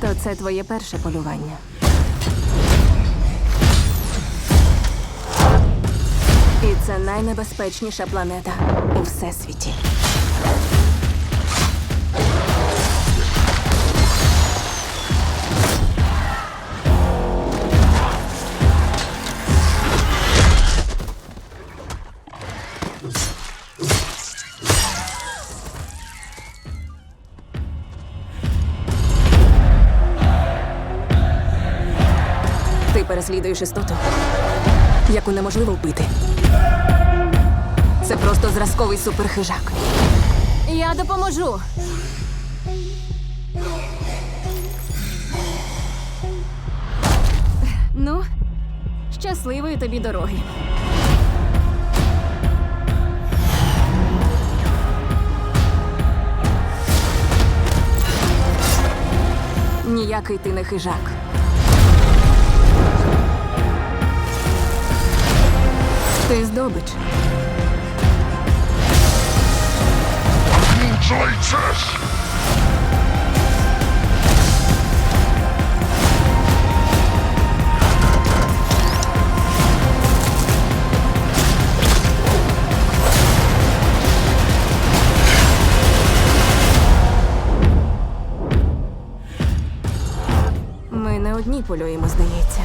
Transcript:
Це твоє перше полювання. І це найнебезпечніша планета у всесвіті. Переслідуєш істоту, яку неможливо вбити. Це просто зразковий суперхижак. Я допоможу. Ну, щасливої тобі дороги. Ніякий ти не хижак. Ти здобич. Кінчайтесь! Ми не одні полюємо, здається.